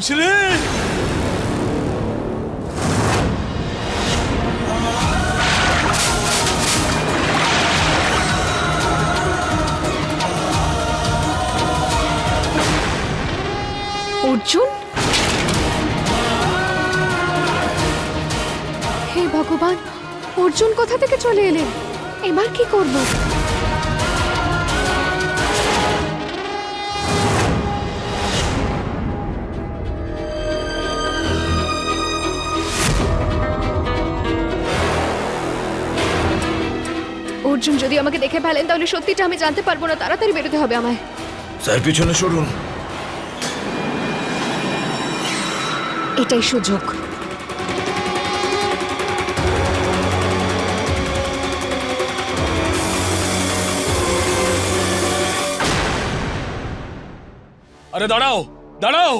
মিছরি অর্জুন? হে ভগবান অর্জুন কোথা থেকে চলে এলেন? এবার কি করব? অর্জুন যদি আমাকে দেখে ফেলেন তাহলে সত্যিটা আমি জানতে পারব না। তাড়াতাড়ি বেরোতে হবে আমায়। স্যার পিছনে সরুন। এটাই সুযোগ। আরে দাঁড়াও দাঁড়াও।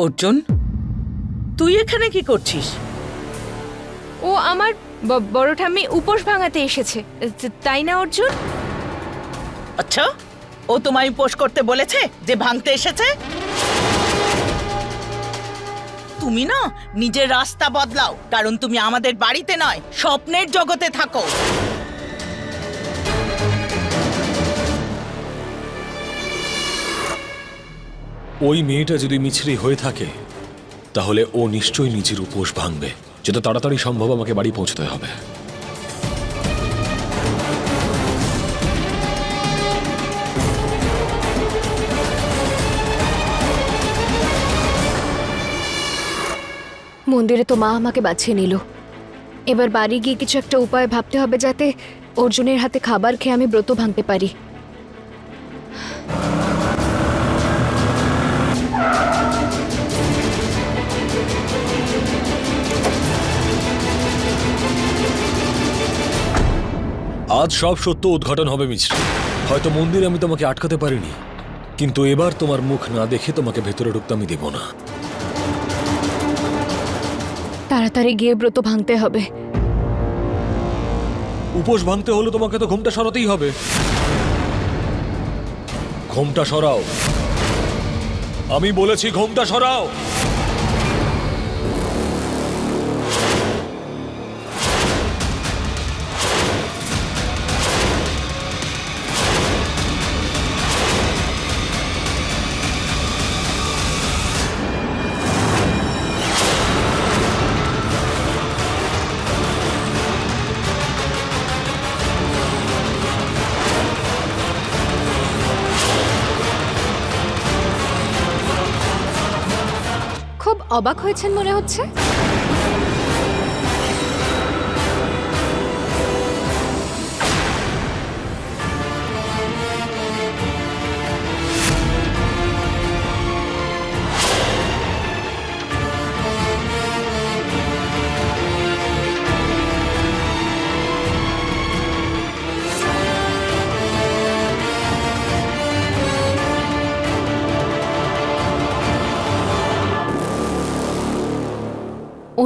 অর্জুন তুই এখানে কি করছিস? ও আমার ব- বড় ঠাম্মি উপোস ভাঙাতে এসেছে। তা- তাই না অর্জুন? আচ্ছা ও তোমায় উপোস করতে বলেছে যে ভাঙতে এসেছে? তুমি না নিজের রাস্তা বদলাও কারণ তুমি আমাদের বাড়িতে নয় স্বপ্নের জগতে থাকো। ওই মেয়েটা যদি মিছরি হয়ে থাকে, তাহলে ও নিশ্চয়ই নিজের উপোস ভাঙবে। যত তাড়াতাড়ি সম্ভব আমাকে বাড়ি পৌঁছতে হবে। মন্দিরে তো মা আমাকে বাঁচিয়ে নিল। এবার বাড়ি গিয়ে কিছু একটা উপায় ভাবতে হবে যাতে অর্জুনের হাতে খাবার খেয়ে আমি ব্রত ভাঙতে পারি। আজ সব সত্য উদ্ঘাটন হবে মিছরি হয়তো মন্দিরে আমি তোমাকে আটকাতে পারিনি। কিন্তু এবার তোমার মুখ না দেখে তোমাকে ভেতরে ঢুকতে আমি দেব না। তাড়াতাড়ি গিয়ে ব্রত ভাঙতে হবে। উপোস ভাঙতে হলে তোমাকে তো ঘুমটা সরাতেই হবে। ঘুমটা সরাও। আমি বলেছি ঘুমটা সরাও। অবাক হয়েছেন মনে হচ্ছে?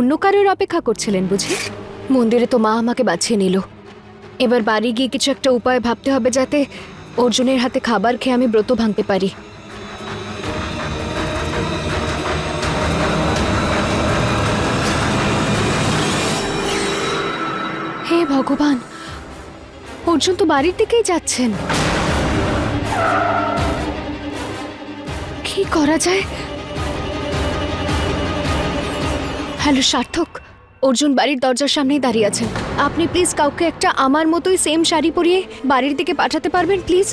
অন্য কারোর অপেক্ষা করছিলেন বুঝি? মন্দিরে তো মা আমাকে বাঁচিয়ে নিল। এবার বাড়ি গিয়ে কিছু একটা উপায় ভাবতে হবে যাতে অর্জুনের হাতে খাবার খেয়ে আমি ব্রত ভাঙতে পারি। হে ভগবান, অর্জুন তো বাড়ির দিকেই যাচ্ছেন। কি করা যায়? হ্যালো, সার্থক। অর্জুন বাড়ির দরজার সামনেই দাঁড়িয়ে আছেন। আপনি প্লিজ কাউকে একটা আমার মতোই সেম শাড়ি পরিয়ে বাড়ির দিকে পাঠাতে পারবেন, প্লিজ?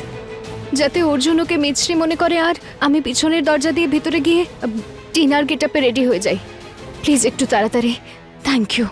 যাতে অর্জুন ওকে মিছরি মনে করে আর আমি পিছনের দরজা দিয়ে ভিতরে গিয়ে ডিনার গেট রেডি হয়ে যাই। প্লিজ একটু তাড়াতাড়ি। Thank you.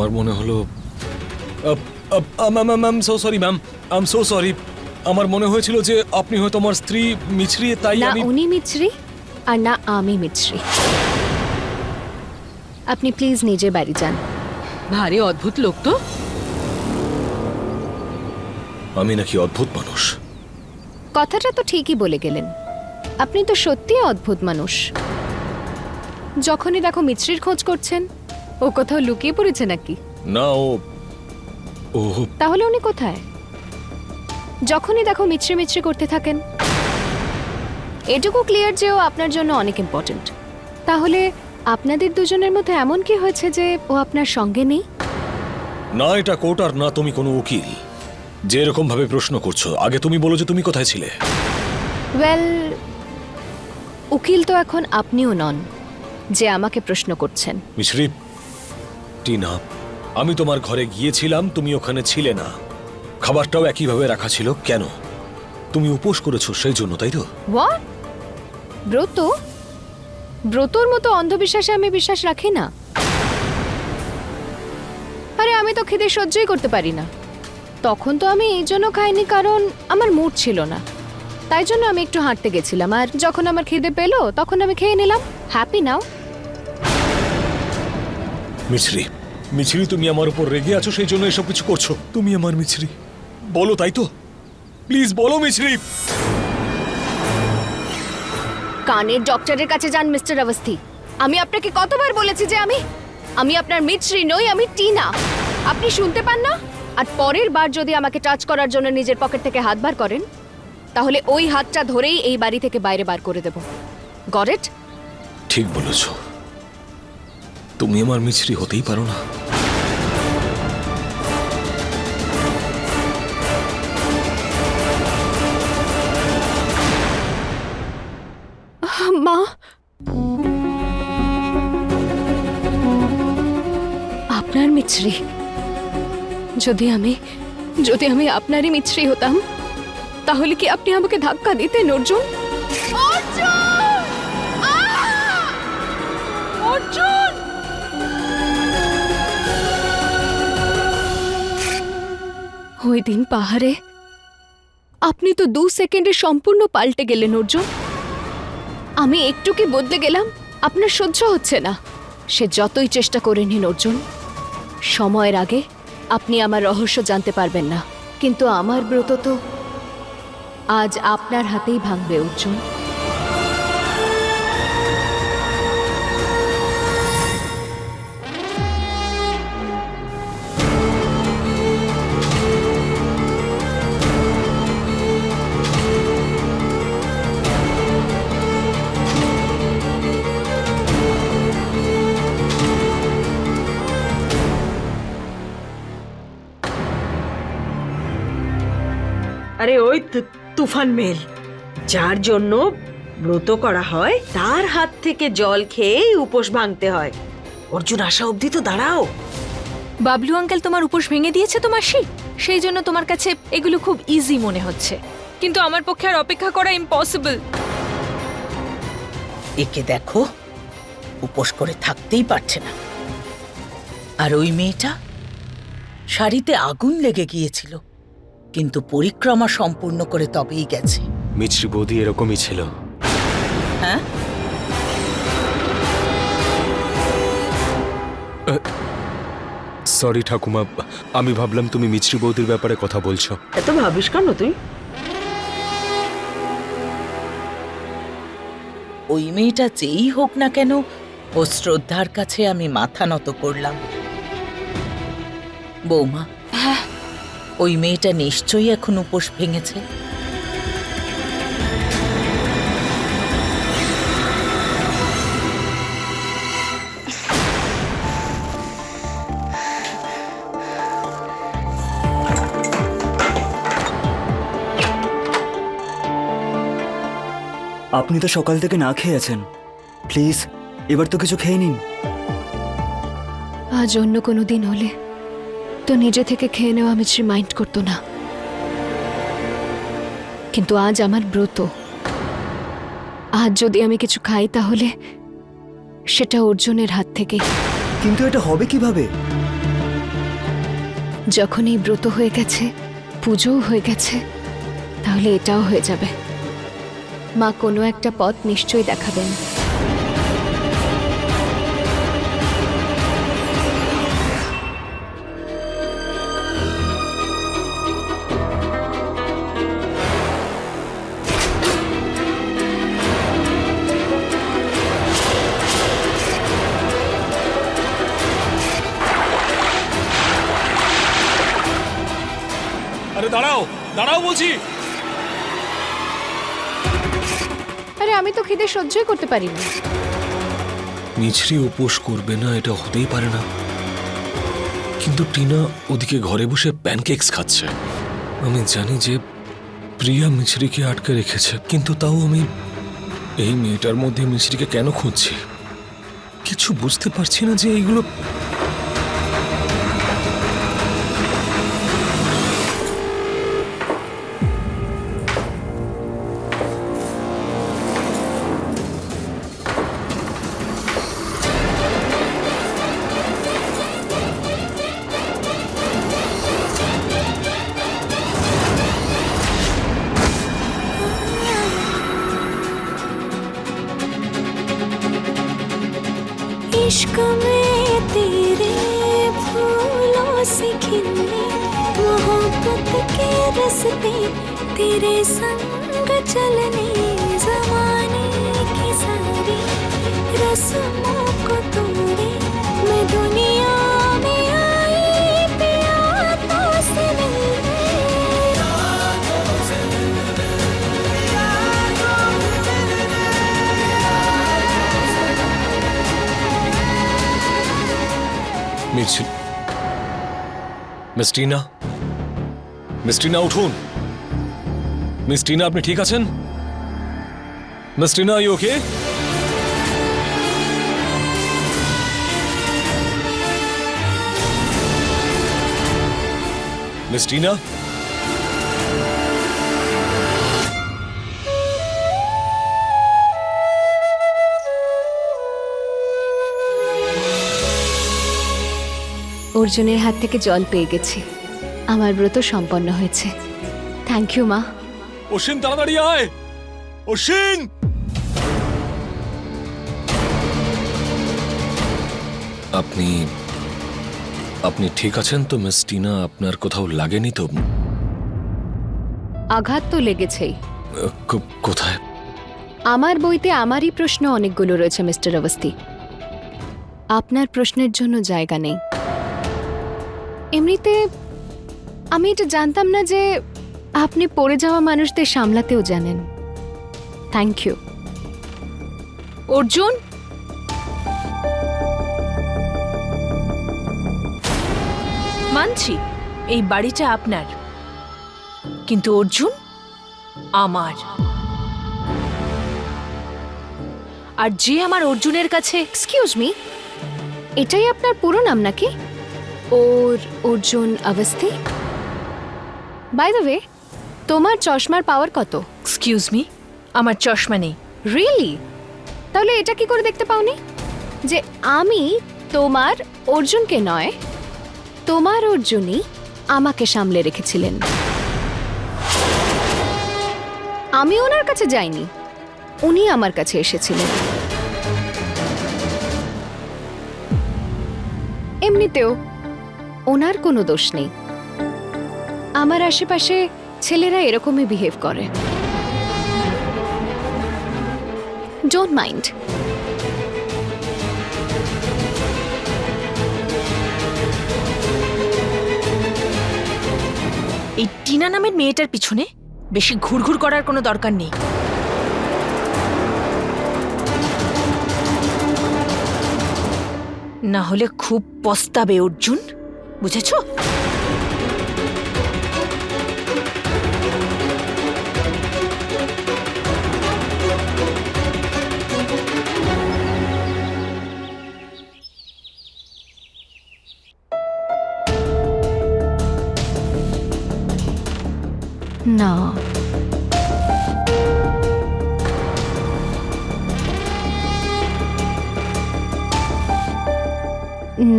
আমার মনে হলো ma'am so sorry ma'am I am so sorry আমার মনে হয়েছিল যে আপনি হয়তো আমার স্ত্রী মিছরি তাই না আমি উনি মিছরি আর না আমি মিছরি। আপনি প্লিজ নিজে বাড়ি যান। ভারী অদ্ভুত লোক তো। আমি নাকি অদ্ভুত মানুষ? কথাটা তো ঠিকই বলে গেলেন। আপনি তো সত্যিই অদ্ভুত মানুষ। যখনই দেখো মিছরির খোঁজ করছেন ও কোথাও লুকিয়ে পড়েছে নাকি? না ও ও তাহলে উনি কোথায়? যখনই দেখো মিছরি মিছরি করতে থাকেন এটুকু ক্লিয়ার যে ও আপনার জন্য অনেক ইম্পর্ট্যান্ট তাহলে আপনাদের দুজনের মধ্যে এমন কি হয়েছে যে ও আপনার সঙ্গে নেই? না এটা কোর্ট আর না তুমি কোনো উকিল। যে এরকম ভাবে প্রশ্ন করছ আগে তুমি বলো যে তুমি কোথায় ছিলে। ওয়েল উকিল তো এখন আপনিও নন যে আমাকে প্রশ্ন করছেন। মিছরি টিনা, আমি তোমার ঘরে গিয়েছিলাম, তুমি ওখানে ছিলে না। খাবারটাও একইভাবে রাখা ছিল, কেন? তুমি উপোস করেছ সেই জন্য, তাই তো? ব্রত? ব্রতর মতো অন্ধবিশ্বাসে আমি বিশ্বাস রাখি না। আরে, আমি তো খিদে সহ্যই করতে পারি না। তখন তো আমি এই জন্য খাইনি, কারণ আমার মুড ছিল না। তাই জন্য আমি একটু হাঁটতে গেছিলাম, আর যখন আমার খিদে পেল, তখন আমি খেয়ে নিলাম। হ্যাপি নাও মিছরি মিছরি তুমি আমার উপর রেগে আছো সেই জন্য এসব কিছু করছ। তুমি আমার মিছরি। বলো তাই তো? প্লিজ বলো মিছরি। কানের ডক্টরের কাছে যান মিস্টার অবস্থি। আমি আপনাকে কতবার বলেছি যে আমি আমি আপনার মিছরি নই আমি টিনা। আপনি শুনতে পান না? আর পরের বার যদি আমাকে টাচ করার জন্য নিজের পকেট থেকে হাত বার করেন তাহলে ওই হাতটা ধরেই এই বাড়ি থেকে বাইরে বার করে দেব। গরেট ঠিক বলেছ। তুমি আমার মিছরি হতেই পারো না মা আপনার মিছরি যদি আমি যদি আমি আপনারই মিছরি হতাম তাহলে কি আপনি আমাকে ধাক্কা দিতেন অর্জুন অর্জুন ওই দিন পাহাড়ে। আপনি তো দু সেকেন্ডে সম্পূর্ণ পাল্টে গেলেন, অর্জুন। আমি একটু কি বদলে গেলাম, আপনার সহ্য হচ্ছে না। সে যতই চেষ্টা করে নিন, অর্জুন। সময়ের আগে আপনি আমার রহস্য জানতে পারবেন না। কিন্তু আমার ব্রত তো আজ আপনার হাতেই ভাঙবে, অর্জুন। আরে ওই তুফান মেল। যার জন্য ব্রত করা হয় তার হাত থেকে জল খেয়েই উপোস ভাঙতে হয়। অর্জুন আসা অবধি তো দাঁড়াও। বাবলু আঙ্কেল তোমার উপোস ভেঙে দিয়েছে তো মাসি? সেই জন্য তোমার কাছে এগুলো খুব ইজি মনে হচ্ছে। কিন্তু আমার পক্ষে আর অপেক্ষা করা ইম্পসিবল একে দেখো উপোস করে থাকতেই পারছে না। আর ওই মেয়েটা শাড়িতে আগুন লেগে গিয়েছিল। কিন্তু পরিক্রমা সম্পূর্ণ করে তবেই গেছে। মিছরি বৌদি এরকমই ছিল। হ্যাঁ? সরি ঠাকুমা আমি ভাবলাম তুমি মিছরি বৌদির ব্যাপারে কথা বলছো। এত ভাবিস কেন তুই? ওই মেয়েটা যেই হোক না কেন ও শ্রদ্ধার কাছে আমি মাথা নত করলাম। বৌমা হ্যাঁ ওই মেয়েটা নিশ্চয়ই এখন উপোস ভেঙেছে। আপনি তো সকাল থেকে না খেয়ে আছেন। প্লিজ এবার তো কিছু খেয়ে নিন। আজ অন্য কোনো দিন হলে তো নিজে থেকে খেয়ে নেওয়া মিছরি মাইন্ড করতো না। কিন্তু আজ আমার ব্রত। আজ যদি আমি কিছু খাই তাহলে সেটা অর্জুনের হাত থেকে। কিন্তু এটা হবে কীভাবে? যখন এই ব্রত হয়ে গেছে পুজোও হয়ে গেছে তাহলে এটাও হয়ে যাবে। মা কোনো একটা পথ নিশ্চয়ই দেখাবেন। দাঁড়াও দাঁড়াও বলছি। আরে আমি তো খিদে সহ্যই করতে পারি না মিছরি উপোস করবে না এটা হতেই পারে না। কিন্তু টিনা ওদিকে ঘরে বসে প্যানকেকস খাচ্ছে। আমি জানি যে প্রিয়া মিছরিকে আটকে রেখেছে কিন্তু তাও আমি এই মেয়েটার মধ্যে মিছরিকে কেন খুঁজছি? কিছু বুঝতে পারছি না যে এইগুলো तेरे संग चलने जमाने की सारी रस्मों को तोड़े। मैं दुनिया मिस्टीना मिस्टीना उठून। মিস টিনা আপনি ঠিক আছেন? Miss Tina you okay Miss Tina অর্জুনের হাত থেকে জল পেয়ে গেছি। আমার ব্রত সম্পন্ন হয়েছে। থ্যাংক ইউ মা। অশ্বিন তাড়াতাড়ি আয়। অশ্বিন আপনি আপনি ঠিক আছেন তো মিস টিনা? আপনার কোথাও লাগেনি তো? আঘাত তো লেগেছেই। কো- কোথায়? আমার বইতে আমারই প্রশ্ন অনেকগুলো রয়েছে মিস্টার অবস্থি। আপনার প্রশ্নের জন্য জায়গা নেই। এমনিতে আমি এটা জানতাম না যে আপনি পড়ে যাওয়া মানুষদের সামলাতেও জানেন। Thank you Arjun? মানছি, এই বাড়িটা আপনার। কিন্তু অর্জুন, আমার। আর যে আমার অর্জুনের কাছে এক্সকিউজ মি এটাই আপনার পুরো নাম নাকি? ওর, Arjun, Awasthi? By the way তোমার চশমার পাওয়ার কত? এক্সকিউজ মি আমার চশমা নেই। রিয়েলি তাহলে এটা কি করে দেখতে পাওনি? যে আমি তোমার অর্জুনকে নয় তোমার অর্জুনই আমাকে সামলে রেখেছিলেন। আমি ওনার কাছে যাইনি উনি আমার কাছে এসেছিলেন। এমনিতেও ওনার কোনো দোষ নেই। আমার আশেপাশে ছেলেরা এরকমই বিহেভ করে। ডোন্ট মাইন্ড এই টিনা নামের মেয়েটার পিছনে বেশি ঘুরঘুর করার কোনো দরকার নেই। না হলে খুব পস্তাবে, অর্জুন। বুঝেছ? না।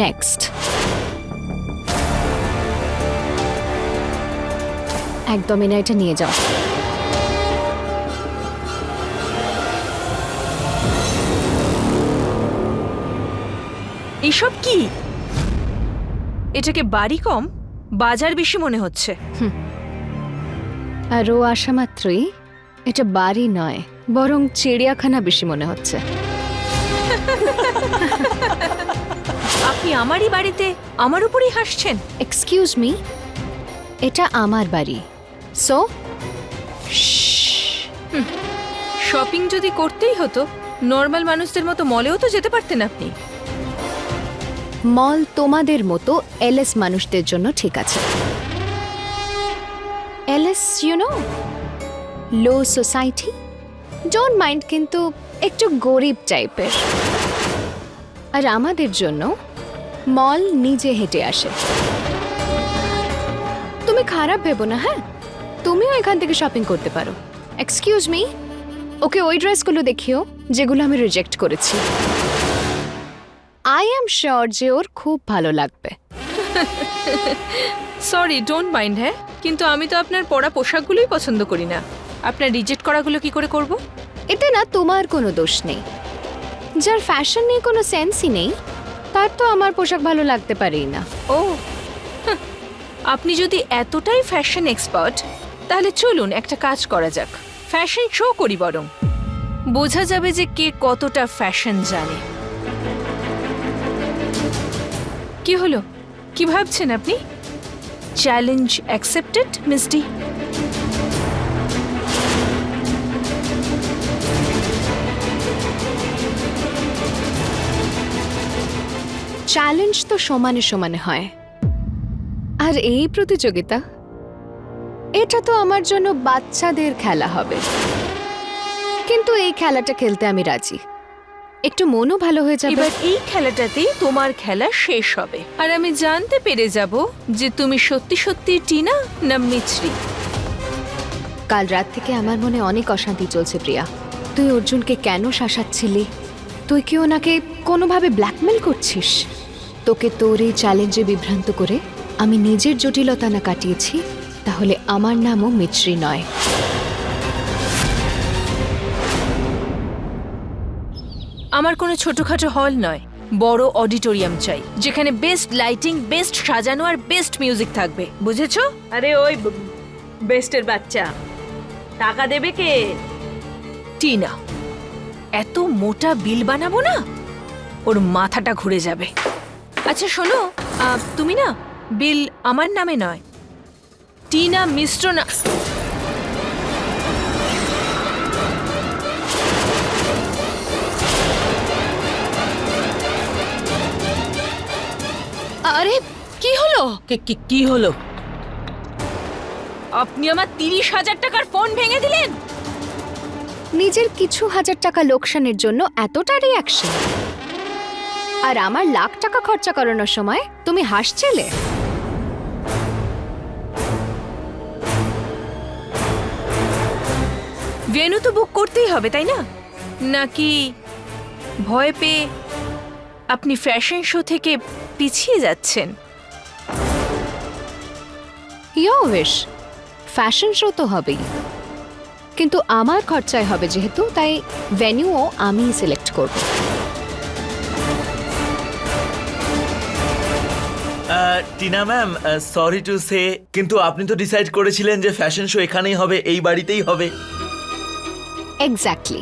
নেক্সট একদমই না এটা নিয়ে যাও। এসব কি? এটাকে বাড়ি কম বাজার বেশি মনে হচ্ছে। আর ও আসা মাত্রই এটা বাড়ি নয় বরং চিড়িয়াখানা বেশি মনে হচ্ছে। আপনি আমারই বাড়িতে আমার উপরেই হাসছেন। এক্সকিউজ মি এটা আমার বাড়ি। সো শপিং যদি করতেই হতো নর্মাল মানুষদের মতো মলেও তো যেতে পারতেন আপনি। মল তোমাদের মতো এলএস মানুষদের জন্য ঠিক আছে। Else you know low society don't mind কিন্তু একটু গরিব টাইপের আর আমাদের জন্য মল নিজে হেঁটে আসে তুমি খারাপ ভেবো না হ্যাঁ তুমিও এখান থেকে শপিং করতে পারো এক্সকিউজ মি ওকে ওই ড্রেসগুলো দেখিও যেগুলো আমি রিজেক্ট করেছি আই এম শিওর যে ওর খুব ভালো লাগবে সরি ডোন্ট মাইন্ড হ্যাঁ কিন্তু আমি তো আপনার পরা পোশাকগুলোই পছন্দ করি না। আপনার রিজেক্ট করাগুলো কি করে করব? এতে না তোমার কোনো দোষ নেই। যার ফ্যাশন নিয়ে কোনো সেন্সই নেই তার তো আমার পোশাক ভালো লাগতে পারেই না। ও আপনি যদি এতটাই ফ্যাশন এক্সপার্ট তাহলে চলুন একটা কাজ করা যাক। ফ্যাশন শো করি বরং। বোঝা যাবে যে কে কতটা ফ্যাশন জানে। কি হলো? কি ভাবছেন আপনি? চ্যালেঞ্জ অ্যাকসেপ্টেড মিস্টি চ্যালেঞ্জ তো সমানে সমানে হয়। আর এই প্রতিযোগিতা, এটা তো আমার জন্য বাচ্চাদের খেলা হবে। কিন্তু এই খেলাটা খেলতে আমি রাজি। একটু মনও ভালো হয়ে যাবে। এবার এই খেলাটাতেই তোমার খেলা শেষ হবে। আর আমি জানতে পেরে যাব যে তুমি সত্যি সত্যি টিনা না মিছরি। কাল রাত থেকে আমার মনে অনেক অশান্তি চলছে প্রিয়া। তুই অর্জুনকে কেন শাসাচ্ছিলি? তুই কি ওনাকে কোনোভাবে ব্ল্যাকমেল করছিস? তোকে তোর এই চ্যালেঞ্জে বিভ্রান্ত করে আমি নিজের জটিলতা না কাটিয়েছি তাহলে আমার নামও মিছরি নয়। আমার কোনো ছোটখাটো হল নয় বড় অডিটোরিয়াম চাই যেখানে বেস্ট লাইটিং বেস্ট সাজানো আর বেস্ট মিউজিক থাকবে বুঝেছ? আরে ওই বেস্টের বাচ্চা। টাকা দেবে কে? টিনা এত মোটা বিল বানাবো না? ওর মাথাটা ঘুরে যাবে। আচ্ছা শোনো তুমি না বিল আমার নামে নয়। টিনা মিশ্র না আরে কি হলো? কি- কি- কি হলো? আপনি আমার তিরিশ হাজার টাকার ফোন ভেঙে দিলেন? নিজের কিছু হাজার টাকা লোকসানের জন্য এতটা রিয়াকশন আর আমার লাখ টাকা খরচা করানোর সময় তুমি হাসছিলে? ভেনু তো বুক করতেই হবে তাই না? নাকি ভয় পেয়ে আপনি ফ্যাশন শো থেকে পিছিয়ে যাচ্ছেন। ইয়ো উইশ ফ্যাশন শো তো হবেই। কিন্তু আমার খরচায় হবে যেহেতু তাই ভেন্যুও আমি সিলেক্ট করব। Tina ma'am sorry to say কিন্তু আপনি তো ডিসাইড করেছিলেন যে ফ্যাশন শো এখানেই হবে এই বাড়িতেই হবে। এক্স্যাক্টলি।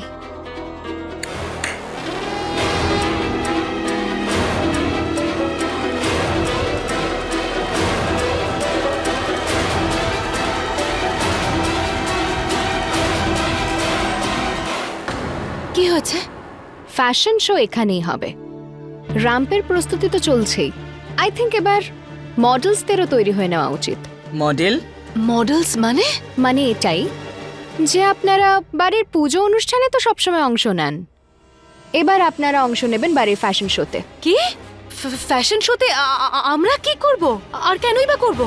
ফ্যাশন শো এখানেই হবে। রাম্পের প্রস্তুতি তো চলছেই। আই থিঙ্ক এবার মডেলসদেরও তৈরি হয়ে নেওয়া উচিত। মডেল মডেলস মানে? মানে এটাই যে আপনারা বাড়ির পুজো অনুষ্ঠানে তো সবসময় অংশ নেন। এবার আপনারা অংশ নেবেন বাড়ির ফ্যাশন শোতে কি? ফ্যাশন শোতে আমরা কি করব? আর কেনই বা করব?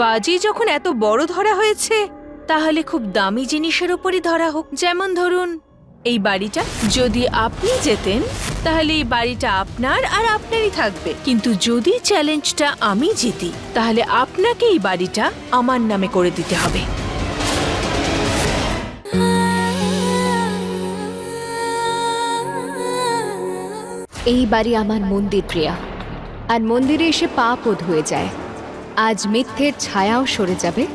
বাজি যখন এত বড় ধরা হয়েছে তাহলে খুব দামি জিনিসের উপরই ধরা হোক। যেমন ধরুন, এই বাড়িটা যদি আপনি যেতেন, তাহলে এই বাড়িটা আপনার আর আপনারই থাকবে। কিন্তু যদি চ্যালেঞ্জটা আমি জিতি, তাহলে আপনাকে এই বাড়িটা আমার নামে করে দিতে হবে। এই বাড়ি আমার মন্দির, প্রিয়া। আর মন্দিরে এসে পা পাপও ধুয়ে যায়। আজ মিথ্যের ছায়াও সরে যাবে।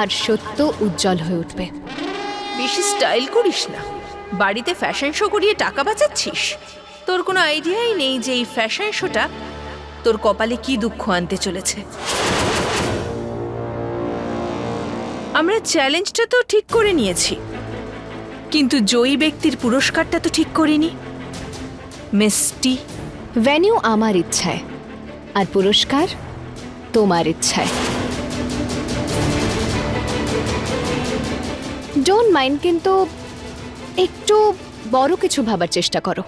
আর সত্য উজ্জ্বল হয়ে উঠবে। বেশি স্টাইল করিস না। বাড়িতে ফ্যাশন শো করিয়ে টাকা বাঁচাচ্ছিস? তোর কোনো আইডিয়াই নেই যে এই ফ্যাশন শোটা তোর কপালে কি দুঃখ আনতে চলেছে। আমরা চ্যালেঞ্জটা তো ঠিক করে নিয়েছি কিন্তু জয়ী ব্যক্তির পুরস্কারটা তো ঠিক করিনি। মিষ্টি ভেনিউ আমার ইচ্ছায় আর পুরস্কার তোমার ইচ্ছায়। ডোন্ট মাইন্ড কিন্তু একটু বড় কিছু ভাবার চেষ্টা করো।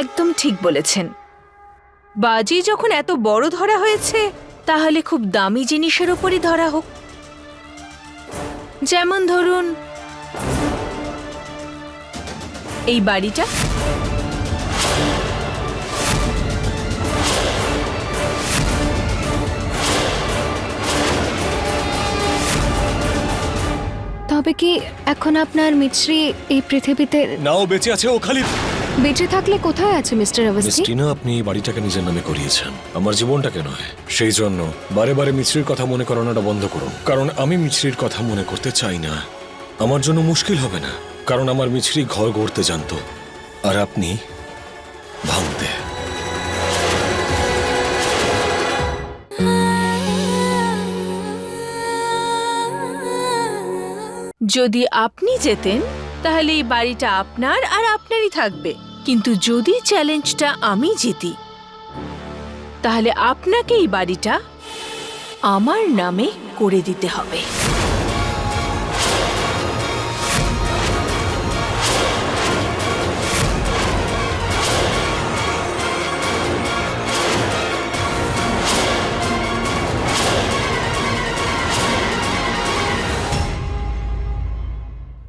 একদম ঠিক বলেছেন। বাজি যখন এত বড় ধরা হয়েছে, তাহলে খুব দামি জিনিসের ওপরই ধরা হোক। যেমন ধরুন, এই বাড়িটা তবে কি এখন আপনার মিছরি এই পৃথিবীতে নাও বেঁচে আছে ও খালি বেঁচে থাকলে কোথায় আছে মিস্টার মিস অবস্থি টিনা আপনি এই বাড়িটাকে নিজের নামে করিয়েছেন। আমার জীবনটাকে নয়। সেই জন্য বারে বারে মিছরির কথা মনে করানোটা বন্ধ করুন। কারণ আমি মিছরির কথা মনে করতে চাই না। আমার জন্য মুশকিল হবে না। কারণ আমার মিছরি ঘর গড়তে জানতো। আর আপনি ভাঙতে যদি আপনি যেতেন, তাহলে এই বাড়িটা আপনার আর আপনারই থাকবে। কিন্তু যদি চ্যালেঞ্জটা আমি জিতি, তাহলে আপনাকে এই বাড়িটা আমার নামে করে দিতে হবে।